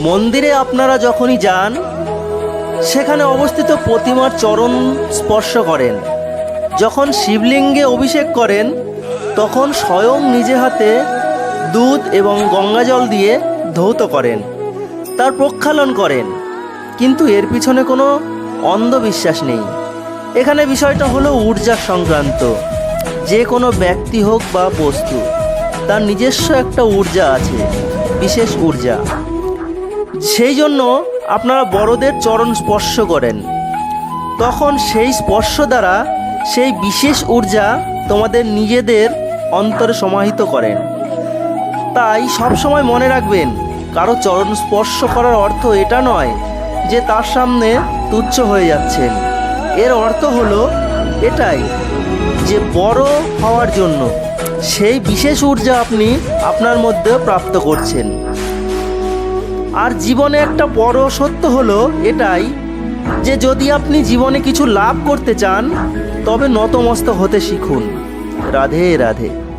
মন্দিরে আপনারা যখনই যান, সেখানে অবস্থিত প্রতিমার চরণ স্পর্শ করেন। যখন শিবলিঙ্গে অভিষেক করেন, তখন স্বয়ং নিজে হাতে দুধ এবং গঙ্গাজল দিয়ে ধৌত করেন, তার প্রক্ষালন করেন। কিন্তু এর পিছনে কোনো অন্ধবিশ্বাস নেই। এখানে বিষয়টা হলো ঊর্জা সংক্রান্ত। যে কোনো ব্যক্তি হোক বা বস্তু, তার নিজস্ব একটা ঊর্জা আছে, বিশেষ ঊর্জা। সেই জন্য আপনারা বড়দের চরণ স্পর্শ করেন। তখন সেই স্পর্শ দ্বারা সেই বিশেষ ঊর্জা তোমাদের নিজেদের অন্তরে সমাহিত করেন। তাই সবসময় মনে রাখবেন, কারও চরণ স্পর্শ করার অর্থ এটা নয় যে তার সামনে তুচ্ছ হয়ে যাচ্ছেন। এর অর্থ হলো এটাই যে বড় হওয়ার জন্য সেই বিশেষ ঊর্জা আপনি আপনার মধ্যে প্রাপ্ত করছেন। আর জীবনে একটা বড় সত্য হলো এটাই যে যদি আপনি জীবনে কিছু লাভ করতে চান, তবে নতমস্ত হতে শিখুন। রাধে রাধে।